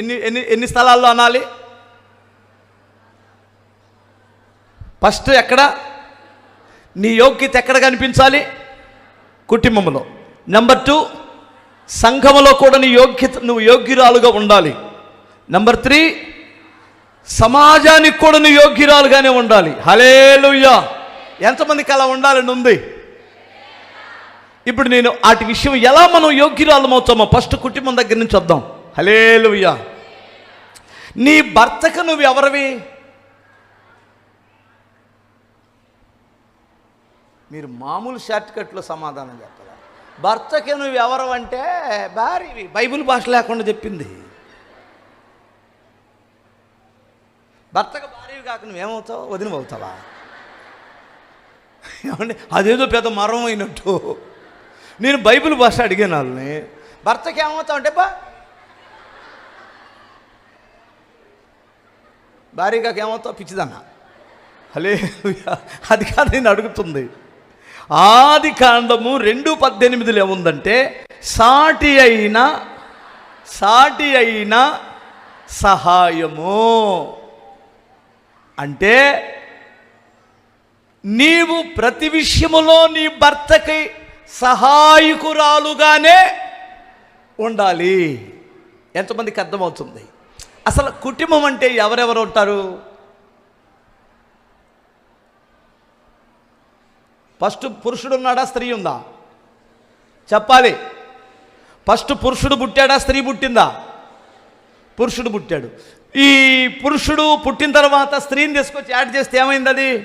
ఎన్ని ఎన్ని ఎన్ని స్థలాల్లో అనాలి? ఫస్ట్ ఎక్కడ? నీ యోగ్యత ఎక్కడ కనిపించాలి? కుటుంబంలో. నెంబర్ టూ సంఘములో కూడా నీ యోగ్యత నువ్వు యోగ్యురాలుగా ఉండాలి. నెంబర్ త్రీ సమాజానికి కూడా నువ్వు యోగ్యురాలుగానే ఉండాలి. హలేలుయ్యా ఎంతమందికి అలా ఉండాలని ఉంది? ఇప్పుడు నేను వాటి విషయం ఎలా మనం యోగ్యురాలం అవుతామో ఫస్ట్ కుటుంబం దగ్గర నుంచి వద్దాం. హలేలుయ్యా నీ భర్తకు నువ్వు ఎవరివి మీరు మామూలు షార్ట్ కట్లో సమాధానం చెప్పాలి? భర్తకి నువ్వు ఎవరు అంటే భార్యవి. బైబిల్ భాష లేకుండా చెప్పింది. భర్తకు భార్యవి కాక నువ్వేమవుతావు? వదినవుతావా ఏమండి? అదేదో పెద్ద మరం అయినట్టు నేను బైబిల్ భాష అడిగాను వాళ్ళని. భర్తకి ఏమవుతావు అంటే బా భార్య కాక పిచ్చిదన్న. హలే అది కాదు నేను అడుగుతుంది. ఆది కాండము రెండు పద్దెనిమిదిలో ఏముందంటే సాటి అయిన సాటి అయిన సహాయము. అంటే నీవు ప్రతి విషయములో నీ భర్తకి సహాయకురాలుగానే ఉండాలి. ఎంతమందికి అర్థమవుతుంది? అసలు కుటుంబం అంటే ఎవరెవరు ఉంటారు? ఫస్ట్ పురుషుడు ఉన్నాడా స్త్రీ ఉందా? చెప్పాలి. ఫస్ట్ పురుషుడు పుట్టాడా స్త్రీ పుట్టిందా? పురుషుడు పుట్టాడు. ఈ పురుషుడు పుట్టిన తర్వాత స్త్రీని తీసుకొచ్చి యాడ్ చేస్తే ఏమైంది అది?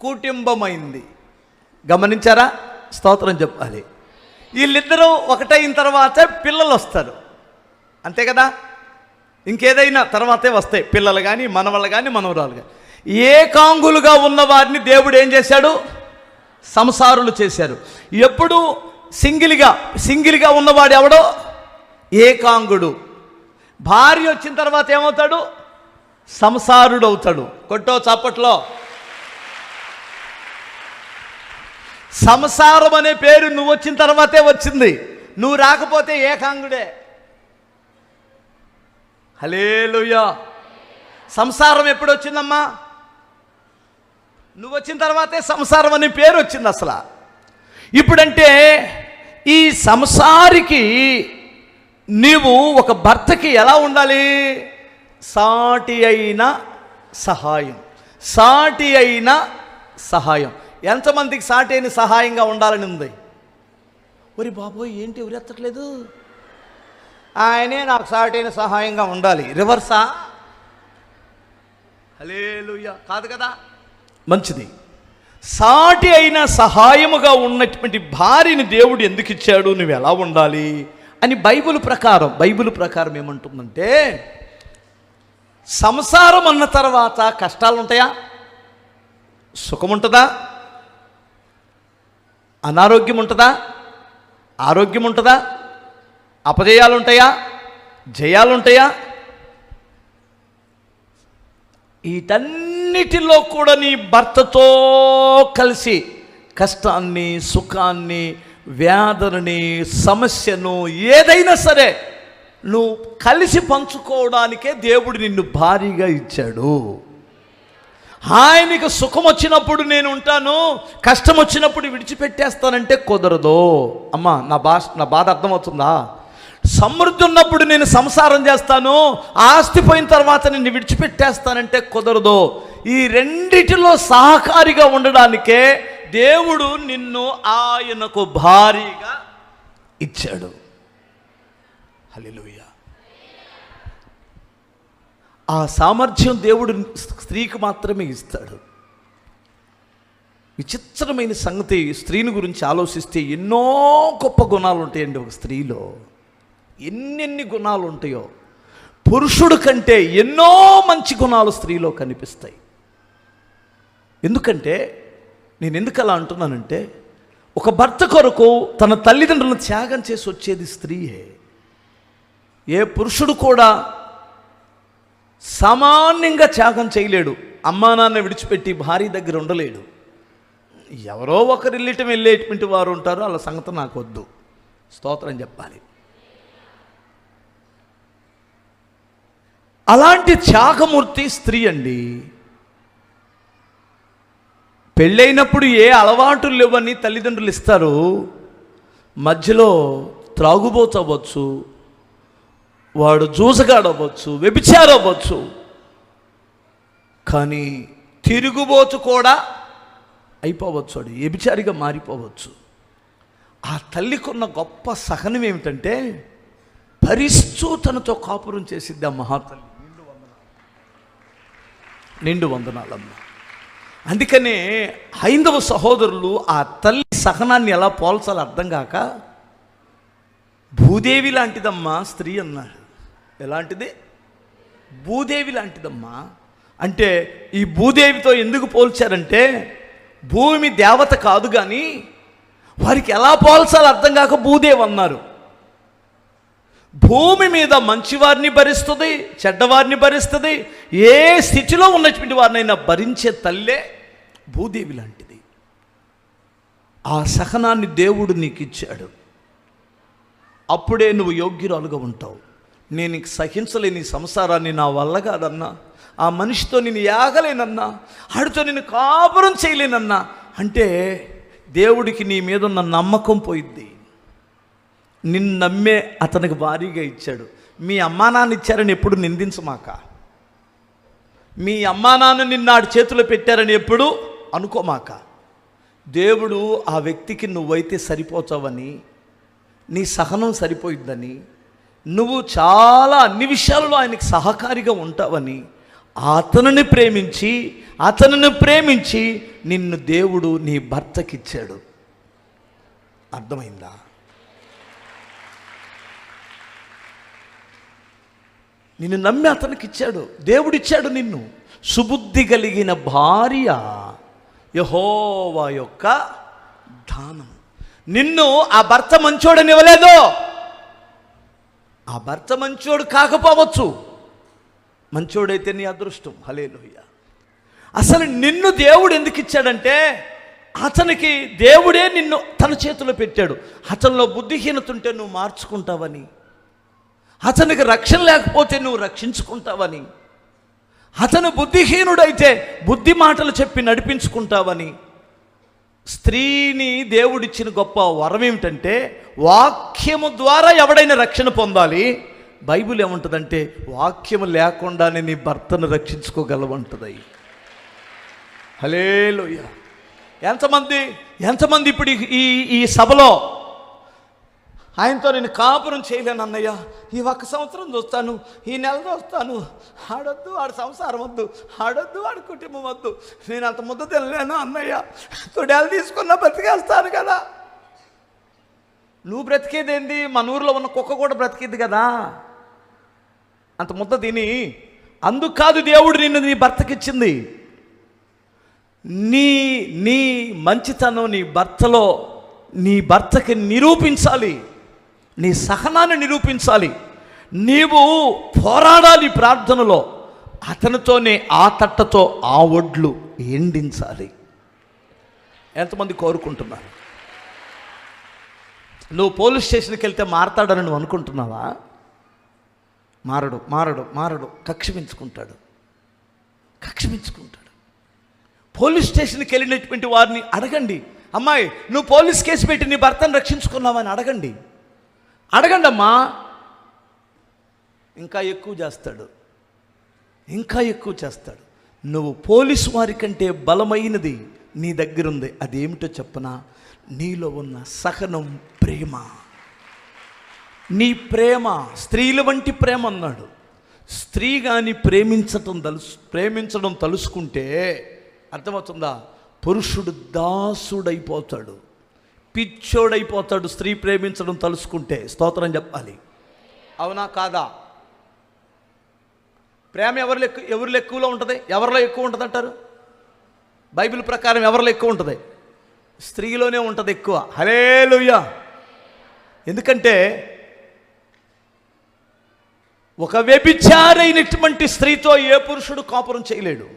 కుటుంబమైంది. గమనించారా? స్తోత్రం చెప్పాలి. వీళ్ళిద్దరూ ఒకటైన తర్వాత పిల్లలు వస్తారు అంతే కదా? ఇంకేదైనా తర్వాతే వస్తాయి పిల్లలు కానీ మనవాళ్ళు కానీ మనవరాలు కానీ ఏకాంగులుగా ఉన్న వారిని దేవుడు ఏం చేశాడు? సంసారులు చేశారు. ఎప్పుడు సింగిల్గా సింగిల్గా ఉన్నవాడు ఎవడో? ఏకాంగుడు భార్య వచ్చిన తర్వాత ఏమవుతాడు? సంసారుడు అవుతాడు. కొట్టో చప్పట్లో సంసారం అనే పేరు నువ్వు వచ్చిన తర్వాతే వచ్చింది. నువ్వు రాకపోతే ఏకాంగుడే హలేలుయా సంసారం ఎప్పుడు వచ్చిందమ్మా? నువ్వు వచ్చిన తర్వాతే సంసారం అనే పేరు వచ్చింది అసలు. ఇప్పుడంటే ఈ సంసారికి నీవు ఒక భర్తకి ఎలా ఉండాలి? సాటి అయిన సహాయం. సాటి అయిన సహాయం. ఎంతమందికి సాటి అయిన సహాయంగా ఉండాలని ఉంది? ఒరి బాబోయ్ ఏంటి ఎవరెత్తట్లేదు? ఆయనే నాకు సాటి అయిన సహాయంగా ఉండాలి. రివర్సా? హలేలుయ్యా కాదు కదా? మంచిది. సాటి అయిన సహాయముగా ఉన్నటువంటి భార్యని దేవుడు ఎందుకు ఇచ్చాడు? నువ్వు ఎలా ఉండాలి? అని బైబిల్ ప్రకారం బైబిల్ ప్రకారం ఏమంటుందంటే సంసారం అన్న తర్వాత కష్టాలు ఉంటాయా? సుఖం ఉంటుందా? అనారోగ్యం ఉంటుందా? ఆరోగ్యం ఉంటుందా? అపజయాలు ఉంటాయా జయాలు ఉంటాయా వీటన్నిటిలో కూడా నీ భర్తతో కలిసి కష్టాన్ని సుఖాన్ని వ్యాధులని సమస్యను ఏదైనా సరే నువ్వు కలిసి పంచుకోవడానికే దేవుడు నిన్ను భారీగా ఇచ్చాడు. ఆయనకు సుఖం వచ్చినప్పుడు నేను ఉంటాను కష్టం వచ్చినప్పుడు విడిచిపెట్టేస్తానంటే కుదరదు. అమ్మా నా భాష నా బాధ అర్థమవుతుందా? సమృద్ధి ఉన్నప్పుడు నేను సంసారం చేస్తాను ఆస్తి పోయిన తర్వాత నిన్ను విడిచిపెట్టేస్తానంటే కుదరదు. ఈ రెండిటిలో సహకారిగా ఉండడానికే దేవుడు నిన్ను ఆయనకు భారీగా ఇచ్చాడు. హలిలుయ ఆ సామర్థ్యం దేవుడు స్త్రీకి మాత్రమే ఇస్తాడు. విచిత్రమైన సంగతి స్త్రీని గురించి ఆలోచిస్తే ఎన్నో గొప్ప గుణాలు ఉంటాయండి ఒక స్త్రీలో. ఎన్నెన్ని గుణాలు ఉంటాయో పురుషుడు కంటే ఎన్నో మంచి గుణాలు స్త్రీలో కనిపిస్తాయి. ఎందుకంటే నేను ఎందుకు అలా అంటున్నానంటే ఒక భర్త కొరకు తన తల్లిదండ్రులను త్యాగం చేసి వచ్చేది స్త్రీయే. ఏ పురుషుడు కూడా సామాన్యంగా త్యాగం చేయలేడు. అమ్మా నాన్న విడిచిపెట్టి భార్య దగ్గర ఉండలేడు. ఎవరో ఒకరు వెళ్ళటం వెళ్ళేటువంటి వారు ఉంటారు. వాళ్ళ సంగతి నాకు వద్దు స్తోత్రం చెప్పాలి. అలాంటి త్యాగమూర్తి స్త్రీ అండి. పెళ్ళైనప్పుడు ఏ అలవాటులు లేవని తల్లిదండ్రులు ఇస్తారు. మధ్యలో త్రాగుబోతు అవ్వచ్చు వాడు జూసగాడవ్వచ్చు వ్యభిచారవ్వచ్చు. కానీ తిరుగుబోతు కూడా అయిపోవచ్చు వాడు వ్యభిచారిగా మారిపోవచ్చు. ఆ తల్లికున్న గొప్ప సహనం ఏమిటంటే భరిస్తూ తనతో కాపురం చేసిద్ది ఆ మహాతల్లి. నిండు వందనాలమ్మా. అందుకనే హైందవ సహోదరులు ఆ తల్లి సహనాన్ని ఎలా పోల్చాలో అర్థం కాక భూదేవి లాంటిదమ్మా స్త్రీ అన్నారు ఎలాంటిది? భూదేవి లాంటిదమ్మా. అంటే ఈ భూదేవితో ఎందుకు పోల్చారంటే భూమి దేవత కాదు కానీ వారికి ఎలా పోల్చాలో అర్థం కాక భూదేవి అన్నారు. భూమి మీద మంచివారిని భరిస్తుంది చెడ్డవారిని భరిస్తుంది ఏ స్థితిలో ఉన్నటువంటి వారినైనా భరించే తల్లే భూదేవి లాంటిది. ఆ సహనాన్ని దేవుడు నీకు ఇచ్చాడు అప్పుడే నువ్వు యోగ్యురాలుగా ఉంటావు. నేను సహించలేని సంసారాన్ని నా వల్ల కాదన్నా ఆ మనిషితో నేను యాగలేనన్నా ఆడితో నేను కాపురం చేయలేనన్నా అంటే దేవుడికి నీ మీద ఉన్న నమ్మకం పోయిద్ది. నిన్ను నమ్మే అతనికి భారీగా ఇచ్చాడు. మీ అమ్మా నాన్న ఇచ్చారని ఎప్పుడు నిందించమాక? మీ అమ్మా నాన్న నిన్నాడు చేతిలో పెట్టారని ఎప్పుడు అనుకోమాక? దేవుడు ఆ వ్యక్తికి నువ్వైతే సరిపోతావని నీ సహనం సరిపోయిద్దని నువ్వు చాలా అన్ని విషయాలలో ఆయనకి సహకారిగా ఉంటావని అతనిని ప్రేమించి అతనిని ప్రేమించి నిన్ను దేవుడు నీ భర్తకిచ్చాడు. అర్థమైందా? నిన్ను నమ్మి అతనికి ఇచ్చాడు. దేవుడిచ్చాడు నిన్ను. సుబుద్ధి కలిగిన భార్య యహోవా యొక్క దానం. నిన్ను ఆ భర్త మంచోడని ఇవ్వలేదు ఆ భర్త మంచోడు కాకపోవచ్చు. మంచోడైతే నీ అదృష్టం. హలేలోయ అసలు నిన్ను దేవుడు ఎందుకు ఇచ్చాడంటే అతనికి దేవుడే నిన్ను తన చేతిలో పెట్టాడు. అతనిలో బుద్ధిహీనత ఉంటే నువ్వు మార్చుకుంటావని. అతనికి రక్షణ లేకపోతే నువ్వు రక్షించుకుంటావని. అతను బుద్ధిహీనుడైతే బుద్ధి మాటలు చెప్పి నడిపించుకుంటావని. స్త్రీని దేవుడిచ్చిన గొప్ప వరం ఏమిటంటే వాక్యము ద్వారా ఎవడైనా రక్షణ పొందాలి. బైబిల్ ఏముంటుందంటే వాక్యము లేకుండానే నీ భర్తను రక్షించుకోగలవంటుంది. హలేలోయ ఎంతమంది ఎంతమంది ఇప్పుడు ఈ ఈ సభలో ఆయనతో నేను కాపురం చేయలేను అన్నయ్య. ఈ ఒక్క సంవత్సరం చూస్తాను ఈ నెల చూస్తాను. ఆడొద్దు ఆడ సంసారం వద్దు ఆడొద్దు ఆడ కుటుంబం వద్దు. నేను అంత ముద్ద తినలేను అన్నయ్య. తొడేలు తీసుకున్నా బ్రతికేస్తాను కదా. నువ్వు బ్రతికేదేంది? మన ఊర్లో ఉన్న కుక్క కూడా బ్రతికేది కదా. అంత ముద్ద తిని అందుకు కాదు దేవుడు నిన్ను నీ భర్తకిచ్చింది. నీ నీ మంచితనం నీ భర్తలో నీ భర్తకి నిరూపించాలి. నీ సహనాన్ని నిరూపించాలి. నీవు పోరాడాలి ప్రార్థనలో. అతనితోనే ఆ తట్టతో ఆ ఒడ్లు ఎండించాలి. ఎంతమంది కోరుకుంటున్నారు? నువ్వు పోలీస్ స్టేషన్కి వెళ్తే మారతాడని నువ్వు అనుకుంటున్నావా? మారడు మారడు మారడు కక్షమించుకుంటాడు కక్షమించుకుంటాడు పోలీస్ స్టేషన్కి వెళ్ళినటువంటి వారిని అడగండి. అమ్మాయి నువ్వు పోలీస్ కేసు పెట్టి నీ భర్తను రక్షించుకున్నావని అడగండి. అడగండమ్మా. ఇంకా ఎక్కువ చేస్తాడు. ఇంకా ఎక్కువ చేస్తాడు. నువ్వు పోలీసు వారి కంటే బలమైనది నీ దగ్గర ఉంది అదేమిటో చెప్పనా? నీలో ఉన్న సహనం ప్రేమ. నీ ప్రేమ స్త్రీల వంటి ప్రేమ అన్నాడు. స్త్రీ కానీ ప్రేమించటం తలుసు ప్రేమించడం తలుసుకుంటే అర్థమవుతుందా? పురుషుడు దాసుడైపోతాడు. పిచ్చోడైపోతాడు స్త్రీ ప్రేమించడం తలుసుకుంటే. స్తోత్రం చెప్పాలి. అవునా కాదా? ప్రేమ ఎవరిలో ఎక్కువ ఎవరిలో ఎక్కువలో ఉంటుంది? ఎవరిలో ఎక్కువ ఉంటుంది అంటారు? బైబిల్ ప్రకారం ఎవరిలో ఎక్కువ ఉంటుంది? స్త్రీలోనే ఉంటుంది ఎక్కువ. హలేలుయ్యా ఎందుకంటే ఒక వ్యభిచారైనటువంటి స్త్రీతో ఏ పురుషుడు కాపురం చేయలేడు.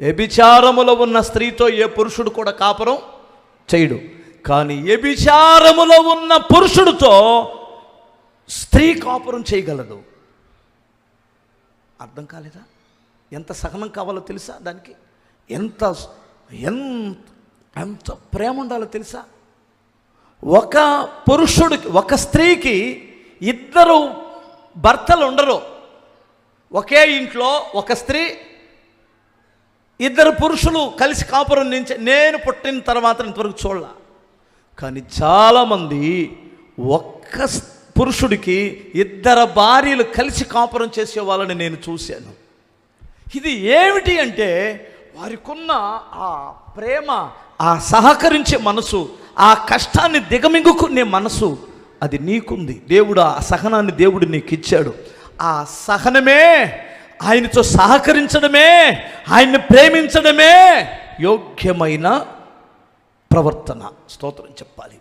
వ్యభిచారములో ఉన్న స్త్రీతో ఏ పురుషుడు కూడా కాపురం చేయడు. కానీ వ్యభిచారములో ఉన్న పురుషుడితో స్త్రీ కాపురం చేయగలదు. అర్థం కాలేదా? ఎంత సహనం కావాలో తెలుసా దానికి? ఎంత ఎంత ఎంత ప్రేమ ఉండాలో తెలుసా? ఒక పురుషుడికి ఒక స్త్రీకి ఇద్దరు భర్తలు ఉండరు. ఒకే ఇంట్లో ఒక స్త్రీ ఇద్దరు పురుషులు కలిసి కాపురం నుంచి నేను పుట్టిన తర్వాత ఇంతవరకు చూడాల. కానీ చాలామంది ఒక్క పురుషుడికి ఇద్దరు భార్యలు కలిసి కాపురం చేసే వాళ్ళని నేను చూశాను. ఇది ఏమిటి అంటే వారికున్న ఆ ప్రేమ ఆ సహకరించే మనసు ఆ కష్టాన్ని దిగమింగుకునే మనసు అది నీకుంది. దేవుడు ఆ సహనాన్ని దేవుడు నీకు ఇచ్చాడు ఆ సహనమే ఆయనతో సహకరించడమే ఆయన్ని ప్రేమించడమే యోగ్యమైన ప్రవర్తన. స్తోత్రం చెప్పాలి.